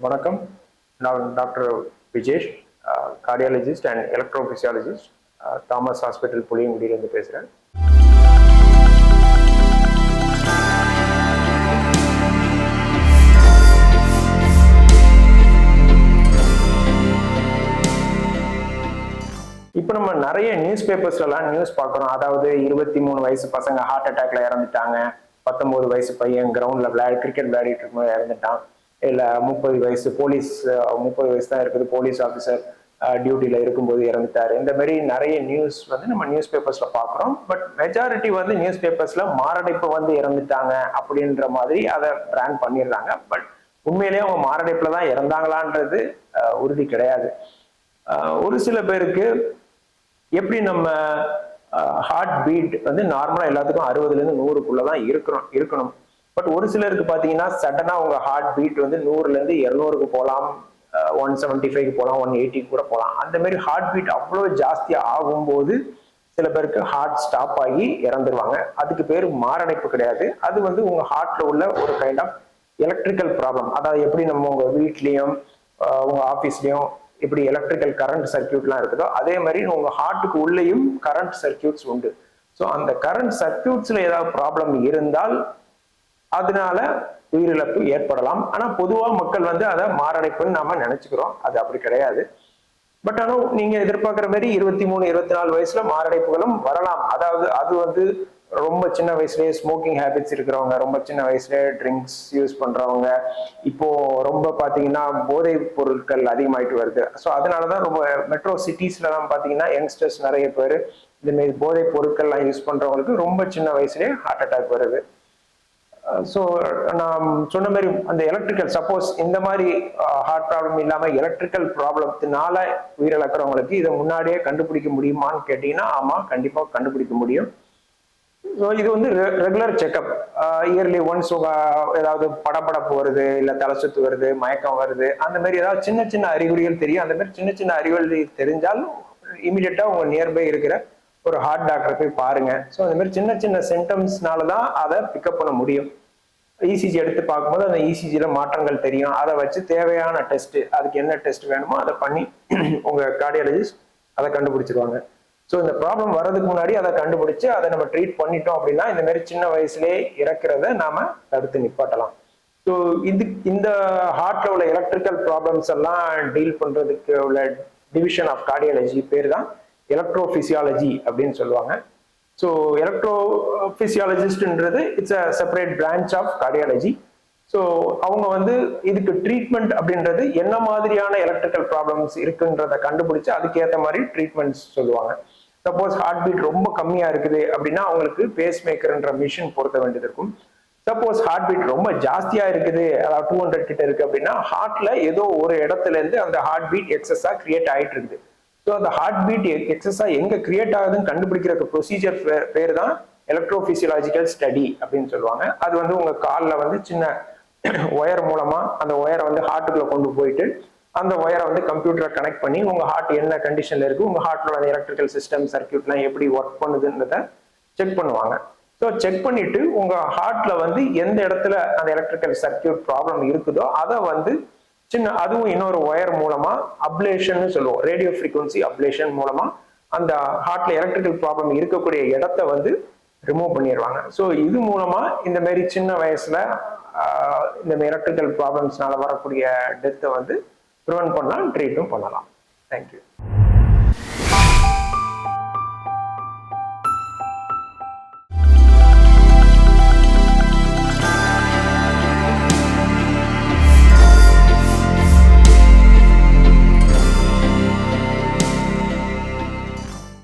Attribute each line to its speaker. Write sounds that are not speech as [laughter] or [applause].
Speaker 1: வணக்கம். நான் doctor Vijesh cardiologist and electrophysiologist Thomas hospital புளியங்குடியிலேருந்து பேசுகிறேன் இப்போ நம்ம நிறைய நியூஸ் பேப்பர்ஸ்லாம் நியூஸ் பார்க்குறோம் அதாவது இருபத்தி மூணு வயசு பசங்க ஹார்ட் அட்டாக்ல இறந்துட்டாங்க. பத்தொன்பது வயசு பையன் கிரவுண்ட்ல விளையாடி கிரிக்கெட் விளையாடிட்டு இருக்கும்போது இறந்துட்டான். இல்லை முப்பது வயசு போலீஸ் முப்பது வயசு தான் இருக்குது போலீஸ் ஆஃபீஸர் டியூட்டியில் இருக்கும்போது இறந்துட்டாரு. இந்த மாதிரி நிறைய நியூஸ் வந்து நம்ம நியூஸ் பேப்பர்ஸில் பார்க்குறோம். பட் மெஜாரிட்டி வந்து நியூஸ் பேப்பர்ஸ்ல மாரடைப்பு வந்து இறந்துட்டாங்க அப்படின்ற மாதிரி அதை பிராண்ட் பண்ணிடுறாங்க. பட் உண்மையிலேயே அவங்க மாரடைப்புல தான் இறந்தாங்களான்றது உறுதி கிடையாது. ஒரு சில பேருக்கு எப்படி நம்ம ஹார்ட் பீட் வந்து நார்மலா எல்லாத்துக்கும் அறுபதுல இருந்து தான் இருக்கணும் இருக்கணும். பட் ஒரு சிலருக்கு பார்த்தீங்கன்னா சடனாக உங்க ஹார்ட் பீட் வந்து நூறுலேருந்து இரநூறுக்கு போகலாம் ஒன் செவன்டி ஃபைவ்க்கு போகலாம் ஒன் எயிட்டிக்கு கூட போகலாம் அந்த மாதிரி ஹார்ட் பீட் அவ்வளோ ஜாஸ்தி ஆகும்போது சில பேருக்கு ஹார்ட் ஸ்டாப் ஆகி இறந்துருவாங்க. அதுக்கு பேர் மாரடைப்பு கிடையாது. அது வந்து உங்க ஹார்ட்ல உள்ள ஒரு கைண்ட் ஆஃப் எலக்ட்ரிக்கல் ப்ராப்ளம் அதாவது எப்படி நம்ம உங்க வீட்லேயும் உங்கள் உங்க ஆஃபீஸ்லயும் எப்படி எலக்ட்ரிக்கல் கரண்ட் சர்க்கியூட்லாம் இருக்குதோ அதே மாதிரி உங்க ஹார்ட்டுக்கு உள்ளேயும் கரண்ட் சர்க்கியூட்ஸ் உண்டு. ஸோ அந்த கரண்ட் சர்க்கியூட்ஸ்ல ஏதாவது ப்ராப்ளம் இருந்தால் அதனால உயிரிழப்பு ஏற்படலாம். ஆனா பொதுவா மக்கள் வந்து அதை மாரடைப்புன்னு நாம நினைச்சுக்கிறோம். அது அப்படி கிடையாது. பட் ஆனால் நீங்க எதிர்பார்க்குற மாதிரி இருபத்தி மூணு இருபத்தி நாலு வயசுல மாரடைப்புகளும் வரலாம். அதாவது அது வந்து ரொம்ப சின்ன வயசுலேயே ஸ்மோக்கிங் ஹேபிட்ஸ் இருக்கிறவங்க ரொம்ப சின்ன வயசுலேயே ட்ரிங்க்ஸ் யூஸ் பண்றவங்க இப்போ ரொம்ப பார்த்தீங்கன்னா போதைப் பொருட்கள் அதிகமாயிட்டு வருது. ஸோ அதனாலதான் ரொம்ப மெட்ரோ சிட்டிஸ்லாம் பார்த்தீங்கன்னா யங்ஸ்டர்ஸ் நிறைய பேர் இந்த மாதிரி போதைப் பொருட்கள்லாம் யூஸ் பண்றவங்களுக்கு ரொம்ப சின்ன வயசுலேயே ஹார்ட் அட்டாக் வருது. ஸோ நான் சொன்ன மாதிரி அந்த எலக்ட்ரிக்கல் சப்போஸ் இந்த மாதிரி ஹார்ட் ப்ராப்ளம் இல்லாமல் எலக்ட்ரிக்கல் ப்ராப்ளத்தினால உயிரிழக்கிறவங்களுக்கு இதை முன்னாடியே கண்டுபிடிக்க முடியுமான்னு கேட்டிங்கன்னா ஆமாம் கண்டிப்பாக கண்டுபிடிக்க முடியும். ஸோ இது வந்து ரெகுலர் செக்அப் இயர்லி ஒன்ஸ் ஏதாவது படப்படப்பு வருது இல்லை தலை சுத்து வருது மயக்கம் வருது அந்த மாதிரி ஏதாவது சின்ன சின்ன அறிகுறிகள் தெரியும். அந்த மாதிரி சின்ன சின்ன அறிகுறிகள் தெரிஞ்சாலும் இமீடியட்டாக உங்கள் நியர்பை இருக்கிற ஒரு ஹார்ட் டாக்டரை போய் பாருங்க. ஸோ அந்த மாதிரி சின்ன சின்ன சிம்டம்ஸ்னால தான் அதை பிக்கப் பண்ண முடியும். இசிஜி எடுத்து பார்க்கும்போது அந்த இசிஜியில் மாற்றங்கள் தெரியும். அதை வச்சு தேவையான டெஸ்ட் அதுக்கு என்ன டெஸ்ட் வேணுமோ அதை பண்ணி [clears throat] உங்கள் கார்டியாலஜிஸ்ட் அதை கண்டுபிடிச்சிருவாங்க. ஸோ இந்த ப்ராப்ளம் வர்றதுக்கு முன்னாடி அதை கண்டுபிடிச்சு அதை நம்ம ட்ரீட் பண்ணிட்டோம் அப்படின்னா இந்த மாதிரி சின்ன வயசுலேயே இறக்கிறத நாம தடுத்து நிப்பாட்டலாம். ஸோ இது இந்த ஹார்ட்ல உள்ள எலக்ட்ரிக்கல் ப்ராப்ளம்ஸ் எல்லாம் டீல் பண்ணுறதுக்கு உள்ள டிவிஷன் ஆஃப் கார்டியாலஜி பேர் தான் எலக்ட்ரோஃபிசியாலஜி அப்படின்னு சொல்லுவாங்க. So electro பிசியாலஜிஸ்ட்ன்றது it's a separate branch of cardiology so அவங்க வந்து இதுக்கு ட்ரீட்மெண்ட் அப்படின்றது என்ன மாதிரியான எலக்ட்ரிக்கல் ப்ராப்ளம்ஸ் இருக்குன்றத கண்டுபிடிச்சு அதுக்கேற்ற மாதிரி ட்ரீட்மெண்ட்ஸ் சொல்லுவாங்க. சப்போஸ் ஹார்ட் பீட் ரொம்ப கம்மியாக இருக்குது அப்படின்னா அவங்களுக்கு பேஸ் மேக்கர்ன்ற மிஷின் பொருத்த வேண்டியது இருக்கும். சப்போஸ் ஹார்ட் பீட் ரொம்ப ஜாஸ்தியாக இருக்குது அதாவது டூ ஹண்ட்ரட் கிட்ட இருக்கு அப்படின்னா ஹார்ட்ல ஏதோ ஒரு இடத்துல இருந்து அந்த ஹார்ட் பீட் எக்ஸஸா கிரியேட் ஆகிட்டு இருக்குது. ஸோ அந்த ஹார்ட் பீட் எக்ஸஸாக எங்கே கிரியேட் ஆகுதுன்னு கண்டுபிடிக்கிற ப்ரொசீஜர் பேர் தான் எலக்ட்ரோஃபிசியலாஜிக்கல் ஸ்டடி அப்படின்னு சொல்லுவாங்க. அது வந்து உங்கள் காலில் வந்து சின்ன [clears throat] ஒயர் மூலமாக அந்த ஒயரை வந்து ஹார்ட்டுக்குள்ள கொண்டு போயிட்டு அந்த ஒயரை வந்து கம்ப்யூட்டரை கனெக்ட் பண்ணி உங்கள் ஹார்ட் என்ன கண்டிஷனில் இருக்குது உங்கள் ஹார்ட்டோட அந்த எலக்ட்ரிக்கல் சிஸ்டம் சர்க்கியூட்லாம் எப்படி ஒர்க் பண்ணுதுன்றத செக் பண்ணுவாங்க. ஸோ செக் பண்ணிட்டு உங்கள் ஹார்ட்டில் வந்து எந்த இடத்துல அந்த எலக்ட்ரிக்கல் சர்க்கியூட் ப்ராப்ளம் இருக்குதோ அதை வந்து சின்ன அதுவும் இன்னொரு ஒயர் மூலமா அப்ளேஷன் சொல்லுவோம். ரேடியோ ஃப்ரீக்வன்சி அப்ளேஷன் மூலமா அந்த ஹார்ட்ல எலக்ட்ரிக்கல் ப்ராப்ளம் இருக்கக்கூடிய இடத்த வந்து ரிமூவ் பண்ணிடுவாங்க. ஸோ இது மூலமா இந்த மாதிரி சின்ன வயசுல இந்த எலக்ட்ரிக்கல் ப்ராப்ளம்ஸ்னால வரக்கூடிய டெத்தை வந்து ப்ரிவென்ட் பண்ணலாம் ட்ரீட்டும் பண்ணலாம். தேங்க்யூ